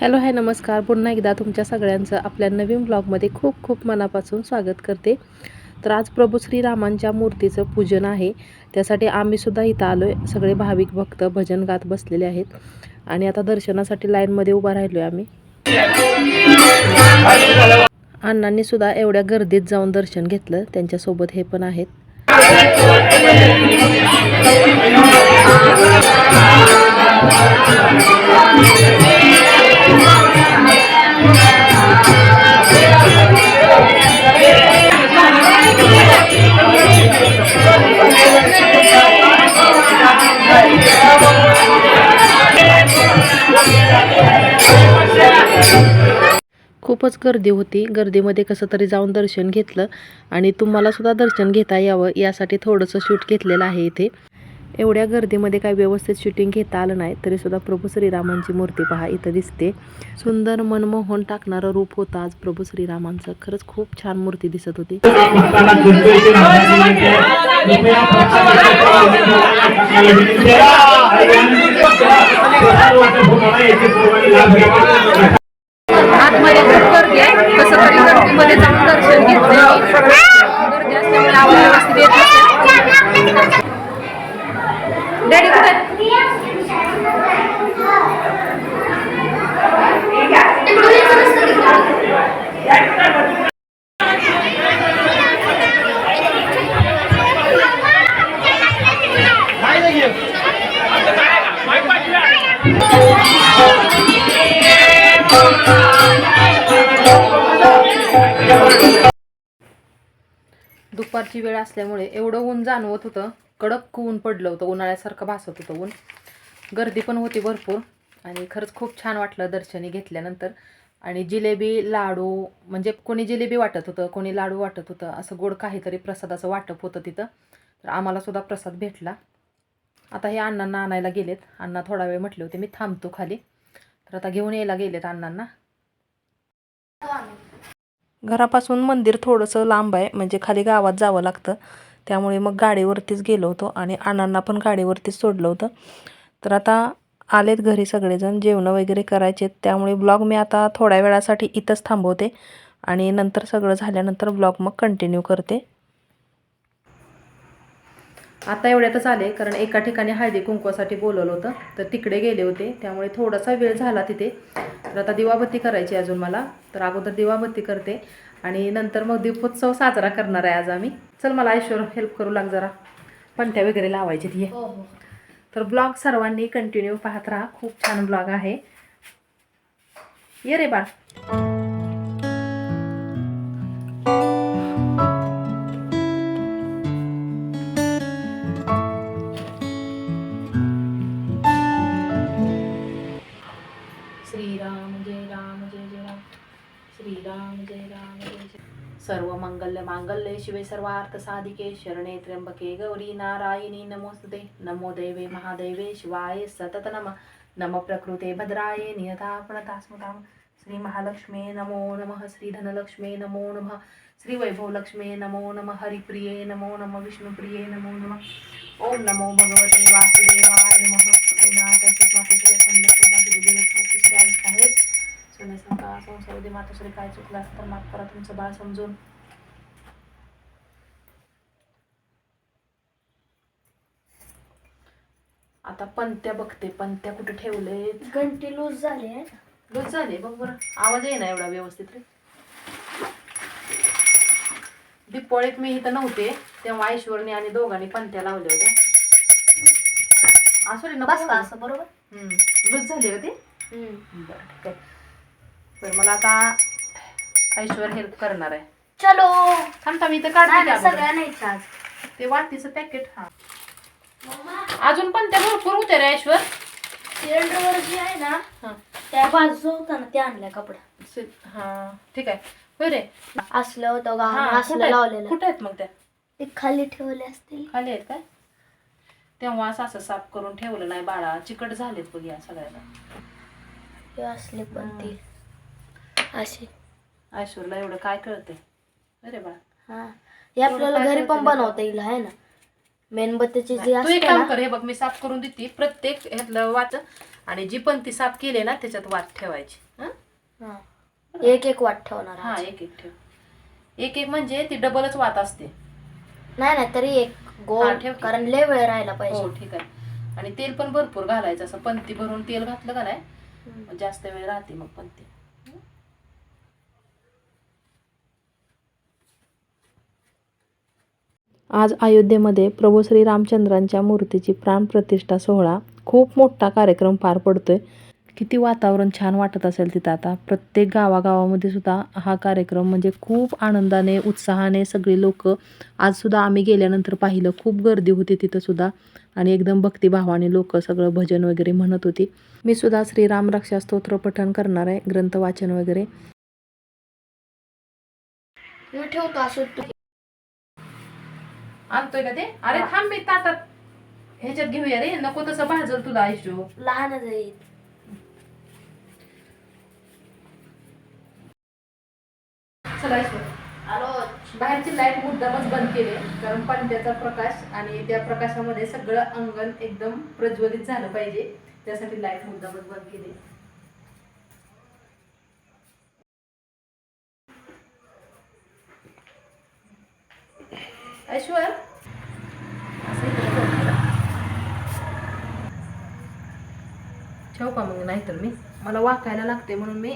Hello hi नमस्कार. पुन्हा एकदा तुमच्या सगळ्यांचं आपल्या नवीन ब्लॉगमध्ये खूप खूप मनापासून स्वागत करते. तर आज प्रभू श्रीरामांच्या मूर्तीचं पूजन आहे. त्यासाठी आम्हीसुद्धा इथं आलो आहे सगळे भाविक भक्त भजन गात बसलेले आहेत. आणि आता दर्शनासाठी लाईनमध्ये उभा राहिलो आहे आम्ही. अण्णांनी सुद्धा एवढ्या गर्दीत जाऊन दर्शन घेतलं. त्यांच्यासोबत हे पण आहेत. खूपच गर्दी होती. गर्दीमध्ये कसं तरी जाऊन दर्शन घेतलं आणि तुम्हाला सुद्धा दर्शन घेता यावं यासाठी थोडंसं शूट घेतलेलं आहे इथे. एवढ्या गर्दीमध्ये काही व्यवस्थित शूटिंग घेता आलं नाही तरी सुद्धा प्रभू श्रीरामांची मूर्ती पहा इथं दिसते. सुंदर मनमोहन टाकणारं रूप होतं आज प्रभू श्रीरामांचं. खरंच खूप छान मूर्ती दिसत होती. आतमध्ये खूप गर्दी आहे तसं तरी गर्दीमध्ये जाऊन दर्शन घेतलं. गर्दी असल्यामुळे आवाज व्यवस्थित येत डॅडी कुठे? दुपारची वेळ असल्यामुळे एवढं ऊन जाणवत होतं. कडक ऊन पडलं होतं. उन्हाळ्यासारखं भासत होतं ऊन. गर्दी पण होती भरपूर. आणि खरंच खूप छान वाटलं दर्शनी घेतल्यानंतर. आणि जिलेबी लाडू म्हणजे कोणी जिलेबी वाटत होतं कोणी लाडू वाटत होतं असं गोड काहीतरी प्रसादाचं वाटप होतं तिथं. तर आम्हालासुद्धा प्रसाद भेटला. आता हे अण्णांना आणायला गेलेत. अण्णा थोडा वेळ म्हटले होते मी थांबतो खाली. तर आता घेऊन यायला गेलेत अण्णांना. घरापासून मंदिर थोडंसं लांब आहे म्हणजे खाली गावात जावं लागतं. त्यामुळे मग गाडीवरतीच गेलो होतो आणि अण्णांना पण गाडीवरतीच सोडलं होतं. तर आता आलेत घरी सगळेजण जेवणं वगैरे करायचे त्यामुळे ब्लॉग मी आता थोड्या वेळासाठी इथंच थांबवते आणि नंतर सगळं झाल्यानंतर ब्लॉग मग कंटिन्यू करते. आता एवढ्यातच आले कारण एका ठिकाणी हळदी कुंकवासाठी बोलवलं होतं. तर तिकडे गेले होते त्यामुळे थोडासा वेळ झाला तिथे. तर आता दिवाबत्ती करायची अजून मला. तर अगोदर दिवाबत्ती करते आणि नंतर मग दीपोत्सव साजरा करणार आहे आज आम्ही. चल मला ऐश्वर हेल्प करू लाग जरा. पंथ्या वगैरे लावायची ती तर ब्लॉग सर्वांनी कंटिन्यू पाहत राहा. खूप छान ब्लॉग आहे. ये रे बाळ. श्रीराम जय राम जय जय राम. श्रीराम जय राम जय जय सर्व मंगल्य मांगल्ये शिवे सर्वार्थ साधिके. शरणे त्र्यंबके गौरी नारायणी नमोस्तुते. नमो देवे महादेवे शिवाय सतत नम. नम प्रकृते भद्राये नियता प्रणता स्मृताम. श्री महालक्ष्मे नमो नमः. श्री धनलक्ष्मे नमो नमः. श्री वैभवलक्ष्मे नमो नमः. हरिप्रिये नमो नमः. विष्णुप्रिये नमो नमः. ओम नमो भगवते वासुदेवाय नमः. संसर्दी मातुश्री काय चुकलं असतं तर माफ करा तुमचं बाळ समजून. आता पंत्या बघते पंत्या कुठे ठेवले घंटी लूज झाली लूज झाले बघ बरं. आवाज येईना एवढा व्यवस्थित रे. दीपोळीत मी इथं नव्हते तेव्हा ऐश्वरने आणि दोघांनी पंत्या लावल्या होत्या. असू रे बस का असं बरोबर? लूज झाली होती बरं ठीक आहे. तर मला आता ऐश्वर हेल्प करणार आहे. चलो. थांबता मी नाही काढते. सगळ्या आज ते वाटीचं पॅकेट हा. अजून पण त्या भरपूर होत्या रे ऐश्वर? सिलेंडरवर जी आहे ना हा. त्या बाजू होता ना ते आणल्या कपडा. सि- हा ठीक आहे. होय रे. असलं होतं हा, गाव कुठं असलं आहेत? लावलेलं. कुठं आहेत मग त्या? ते खाली ठेवले असतील. खाली आहेत काय? तेव्हा असं असं साफ करून ठेवलं नाही बाळा. चिकट झालेत बघ या सगळ्याला. हे असले पण ते. असे ऐश्वरला एवढं काय कळते अरे बा हा. हे आपल्याला घरी पण बनवता येईल आहे ना? मेणबत्तीची जी तू एक असते काम ना कर हे बघ मी साफ करून देते. प्रत्येक ह्यातलं वाट आणि जी पण ती साफ केली ना त्याच्यात वाट ठेवायची. हं? हा. एक एक वाट ठेवणार हा आज. एक एक ठेव. एक एक म्हणजे ती डबलच वाट असते. नाही नाही तरी एक हा, गोल ठेव की. कारण लय वेळ राहायला हो पाहिजे. ठीक आहे. आणि तेल पण भरपूर घालायचं. असं पंती भरून तेल घातलं का नाही? हम्म. जास्त वेळ राहते मग पंती आज अयोध्येमध्ये प्रभू श्री रामचंद्रांच्या मूर्तीची प्राणप्रतिष्ठा सोहळा. खूप मोठा कार्यक्रम पार आहे किती वातावरण छान वाटत असेल तिथं आता. प्रत्येक गावागावामध्ये सुद्धा हा कार्यक्रम म्हणजे खूप आनंदाने उत्साहाने सगळी लोक आजसुद्धा आम्ही गेल्यानंतर पाहिलं. खूप गर्दी होती तिथंसुद्धा आणि एकदम भक्तिभावाने लोक सगळं भजन वगैरे म्हणत होती. मी सुद्धा श्रीराम रक्षा स्तोत्र पठण करणार आहे. ग्रंथ वाचन वगैरे. ठेवतो असं आणतोय का ते? अरे थांब मी ताटात ह्याच्यात घेऊया रे. नको तसं भाजल तुला आयुष्य. लहानच आहे चला. आलो. बाहेरची लाइट मुद्दामच बंद केली कारण पणत्याचा प्रकाश आणि त्या प्रकाशामध्ये सगळं अंगण एकदम प्रज्वलित झालं पाहिजे. त्यासाठी लाइट मुद्दामच बंद केली ऐश्वर ठेव का मग नाहीतर मी? मला वाकायला लागते म्हणून मी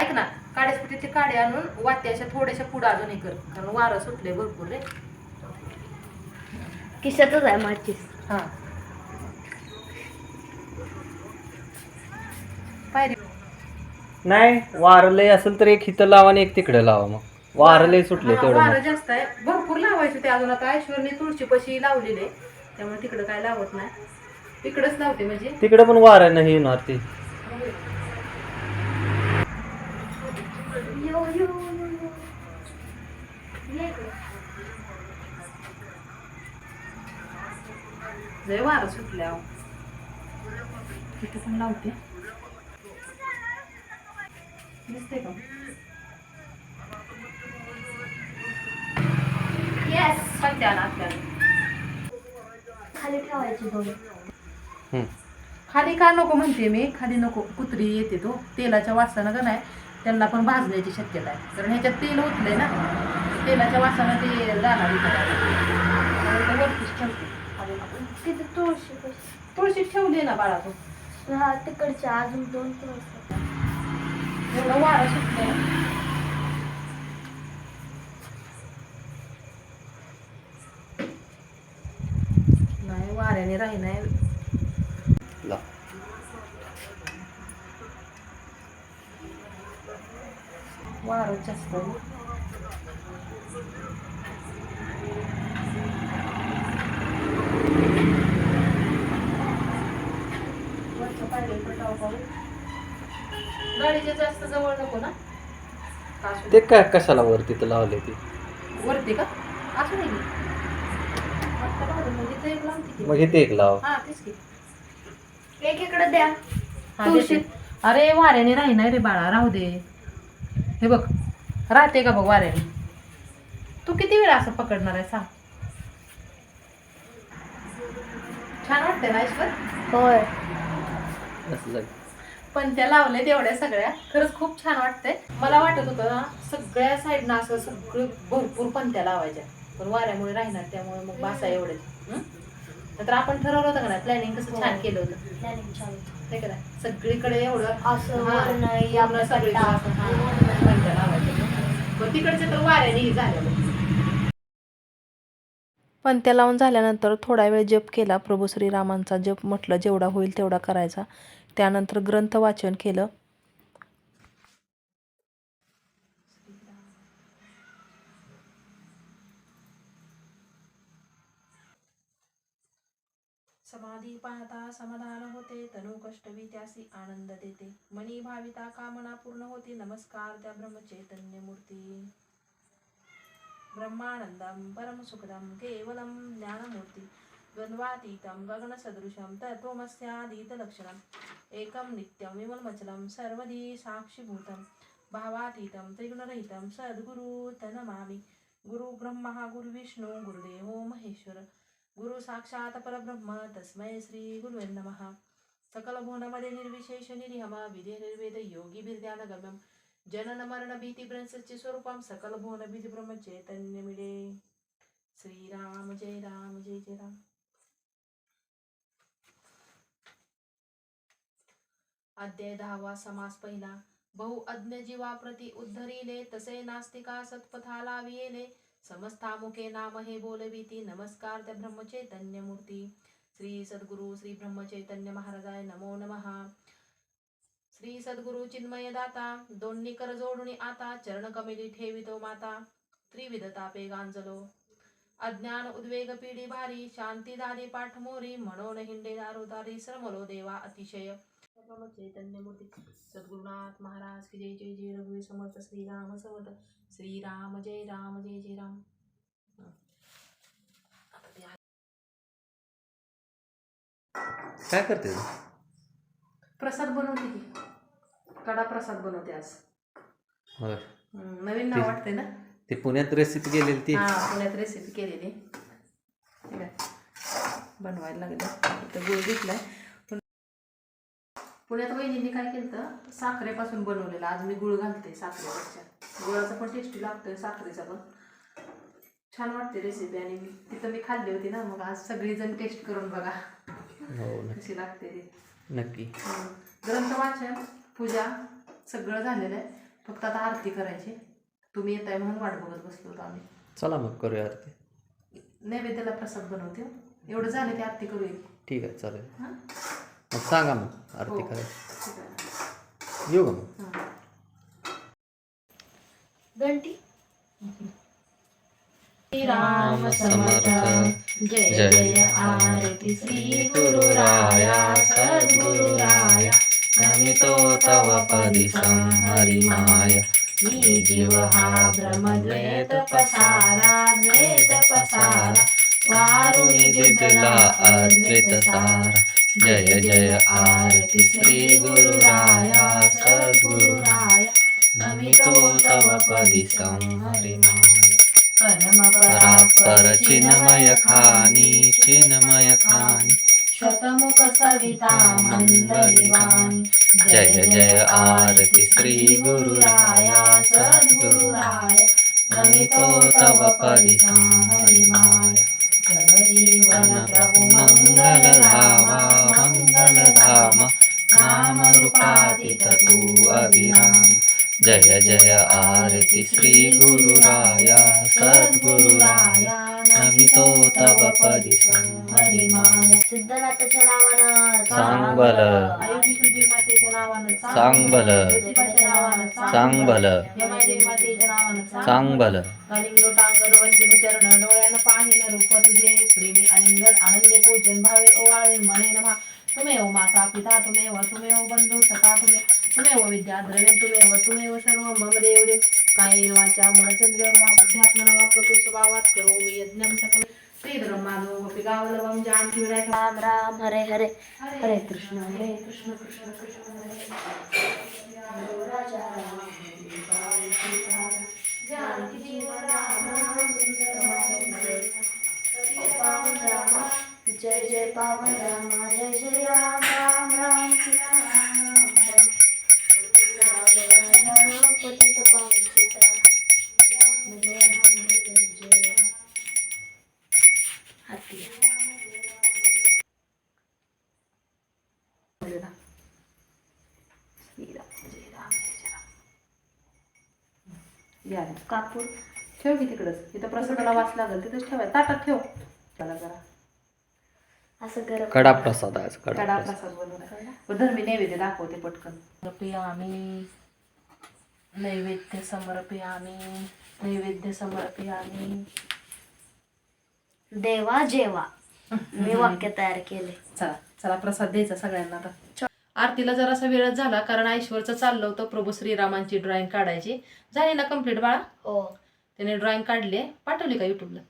ऐक ना काड्यासाठी काडे आणून वाट्याच्या थोड्याशा पुढं अजून हे कर कारण वारं सुटले भरपूर रे. किशातच आहे माझी. हा. पायरी नाही वारं लय असेल तर एक इथं लावा आणि एक तिकडे लावा मग. वारं लय सुटले हा, तेवढं वारं मग. जास्त आहे. भरपूर लावायचे ते अजून आता. ऐश्वरने तुळशी पशी लावलेले त्यामुळे तिकडं काय लावत नाही. तिकडच लावते म्हणजे. तिकडे पण वारं नाही येणार ते. लय वारं सुटल्या तिथे पण लावते. दिसते का? येस सध्या खाली ठेवायची दोन. खाली का नको म्हणते मी? खाली नको. कुत्री येते तो. तेलाच्या वासानं का नाही त्यांना पण भाजण्याची शक्यता आहे. कारण ह्याच्यात तेल ओतलंय ना. तेलाच्या वासानं ते जाणार वरतीच ठेवते. खाली नको. तिथे तुळशी कशी? तुळशीत ठेवली ना बाळा तू. हा तिकडच्या अजून दोन तुळशी. एवढं वारं सुटलंय. नाही वाऱ्याने राही नाही लाव. वारं जास्त. गाडीच्या जास्त जवळ नको ना ते काय कशाला वर तिथं लावले ते. वरती का असू. आत्ता एक. मग इथे एक लाव. हा तेच की. एक इकडे द्या. हा, तुळशी. देते. अरे वाऱ्याने राही नाही रे बाळा राहू दे. हे बघ राहते का बघ वाऱ्याने? तू किती वेळा असं पकडणार आहे सांग. छान वाटतंय ना ईश्वर होय. असं झालं. पण त्या लावले तेवढ्या सगळ्या. खरंच खूप छान वाटतंय. मला वाटत होतं ना सगळ्या साईडनं असं सगळं भरपूर पंत्या लावायच्या. पण वाऱ्यामुळे राहणार त्यामुळे मग बासा एवढेच. तर आपण ठरवलं होतं का नाही प्लॅनिंग कसं छान केलं होतं Planning चालू. नाही का नाही? सगळीकडे एवढं असं हा, वरनं पूर्ण या सगळीकडे पट्टा. असं, हा, पंत्या लावायच्या. मग तिकडचे तर वाऱ्याने हे झालेलं पंत्या लावून झाल्यानंतर थोडा वेळ जप केला प्रभू श्रीरामांचा जप म्हटलं जेवढा होईल तेवढा करायचा त्यानंतर ग्रंथ वाचन केलं समाधी पाहता समाधान होते तनु कष्टवी त्यासी आनंद देते. मनी भाविता कामना पूर्ण होती नमस्कार त्या ब्रह्मचैतन्य मूर्ती ब्रह्मानंदम परम सुखदम केवलम ज्ञानमूर्ती. द्वंद्वातीतं गगनसदृशं तत्त्वमस्यादितलक्षणम्. एकं नित्यं विमलमचलं सर्वधी साक्षीभूतं. भावातीतं त्रिगुणरहितं सद्गुरु तनमामि गुरु ब्रह्मा गुरु विष्णू गुरुदेवो महेश्वर। गुरु साक्षात परब्रह्म तस्मै श्री गुरुवे नमः। सकल भुवनामध्ये निर्विशेष निरिहमा विधे निर्वेद योगी बिर्ध्यानगम्यम जनन मरण भीती ब्रंसचे स्वरूपम सकल भुवन ब्रह्म चैतन्य श्रीराम जय राम जय जय राम। अध्याय दहावा समास पहिला। बहु अज्ञ जीवा प्रति उद्धरिले तसे नास्तिका सत्पथाला वियेले समस्तामुखे नाम हे बोलविती नमस्कार त्या ब्रह्मचैतन्य मूर्ती श्री सद्गुरु श्री ब्रह्मचैतन्य महाराजाय नमो नमः. श्री सद्गुरु चिन्मय दाता दोन्ही कर जोडून आता चरण कमिली ठेवितो माता. त्रिविध तापे गांजलो. अज्ञान उद्वेग पिढी भारी शांती दारी पाठमोरी म्हणून हिंडे दारोदारी श्रमलो देवा अतिशय. सर्व चैतन्य मूर्ती सद्गुरुनाथ महाराज की जय जय जय रघुवीर समर्थ श्रीराम समर्थ श्रीराम जय राम जय जय राम. काय करते? प्रसाद बनवते की? कडा प्रसाद बनवते आज. नवीन नाव वाटते ना? ते पुण्यात रेसिपी गेलेली ती. हा पुण्यात रेसिपी केलेली. बनवायला लागले. इथं गुळ घेतलाय. पुण्यात वहिनीने काय केलं तर साखरेपासून बनवलेलं. आज मी गुळ घालते साखरेपेक्षा. गुळाचा पण टेस्टी लागतोय साखरेचा पण. छान वाटते रेसिपी आणि तिथं मी खाल्ली होती ना मग आज सगळीजण टेस्ट करून बघा. हो कशी लागते ती. नक्की. ग्रंथ वाचन पूजा सगळं झालेलं आहे. फक्त आता आरती करायची. तुम्ही येत आहे म्हणून वाट बघत बसलो होतो आम्ही. चला मग करूया आरती. नैवेद्याला प्रसाद बनवते. एवढं झालं की आरती करूया. ठीक आहे चालेल. हां? मग सांगा मग आरती हो. करायची. येऊ का मग. घंटी? श्रीराम समर्थ. जय जय आरती श्री गुरुराया सद्गुरुराया. नमितो तव पदी संहरी माय मी जीव हा वारुणी दिदला जय जय आरती श्री गुरुराया सद्गुरुराया. नमितो तव पदी संहरी माय परात्पर चिन्मय खानी चिन्मय खानी. शतमुख सविता मंदलिवाणी जय जय आरती श्री गुरुराया सद्गुरुराया. नमितो तव पदी संहरी माय जीवन प्रभु मंगल धामा मंगल धाम नाम रूपातीत तू अभिराम जय जय आरती श्री गुरुराया सद्गुरुराया नमितो तव पदी संहरी माय सिद्धनाथाच्या नावानं सांग सांग सांग डोळ्यानं पाहिन रूप तुझे प्रेमी अलिंगन आनंदे पूजन भावे ओवाळे म्हणे माता पिता तुमेव तुमेव बंधू सखा तुमे तुमेव विद्या द्रव्य तुमेव तुमेव सर्व मम देव देव कायेन वाचा मनसंद्रियं वा बुद्ध्यात्मना वा प्रकृती स्वभावात करोमि यज्ञं सकल श्रीधर्मानो अपि गावलवं राम राम हरे हरे हरे कृष्ण हरे कृष्ण कृष्ण कृष्ण हरे राजा राम जानकी जीवन राम राम पावन रामा जय जय पावन रामा जय जय राम राम हाती श्रीराम जय राम जय जय राम. या रे. कापूर ठेव की तिकडच. इथं प्रसादाला वाच लागल तिथंच ठेवाय ताटात ठेव. त्याला जरा. असं गरम कडा प्रसाद आज, कडा कडा प्रसाद. बनवला धर मी नैवेद्य दाखवते पटकन. आम्ही नैवेद्य समर्पयामी नैवेद्य समर्पयामी देवा जेवा. मी वाक्य तयार केले. चला चला प्रसाद द्यायचा सगळ्यांना आता. आरतीला जरासा वेळच झाला कारण ऐश्वरचं चाललं होतं प्रभू श्रीरामांची ड्रॉइंग काढायची. झाली ना कंप्लीट बाळा? हो. त्याने ड्रॉइंग काढली. पाठवली का युट्यूबला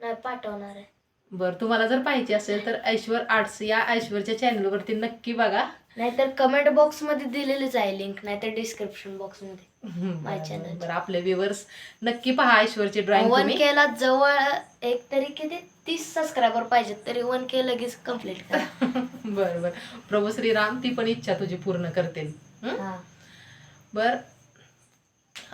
नाही पाठवणार आहे. बरं तुम्हाला जर पाहिजे असेल तर ऐश्वर आर्ट्स या ऐश्वरच्या चॅनलवरती नक्की बघा. नाहीतर कमेंट बॉक्समध्ये दिलेलीच आहे लिंक नाहीतर डिस्क्रिप्शन बॉक्समध्ये. माझ्या channel. बरं आपले व्ह्युअर्स नक्की पहा ऐश्वर्याची ड्रॉइंग वन तुम्ही. के ला जवळ एक तरी किती? तीस सबस्क्रायबर पाहिजेत तरी वन के लगेच कंप्लीट करा. बरं बरं. प्रभू श्रीराम ती पण इच्छा तुझी पूर्ण करतील. हं? हा. बर.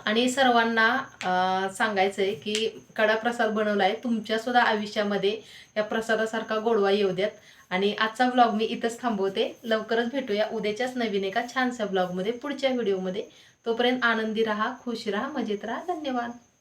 आणि सर्वांना अं, सांगायचंय की कडा प्रसाद बनवलाय तुमच्या सुद्धा आयुष्यामध्ये या प्रसादासारखा गोडवा येऊ द्यात. आणि आजचा ब्लॉग मी इथंच थांबवते. लवकरच भेटूया उद्याच्याच नवीन एका छानशा ब्लॉगमध्ये पुढच्या व्हिडिओमध्ये तोपर्यंत आनंदी राहा खुश राहा मजेत राहा. धन्यवाद.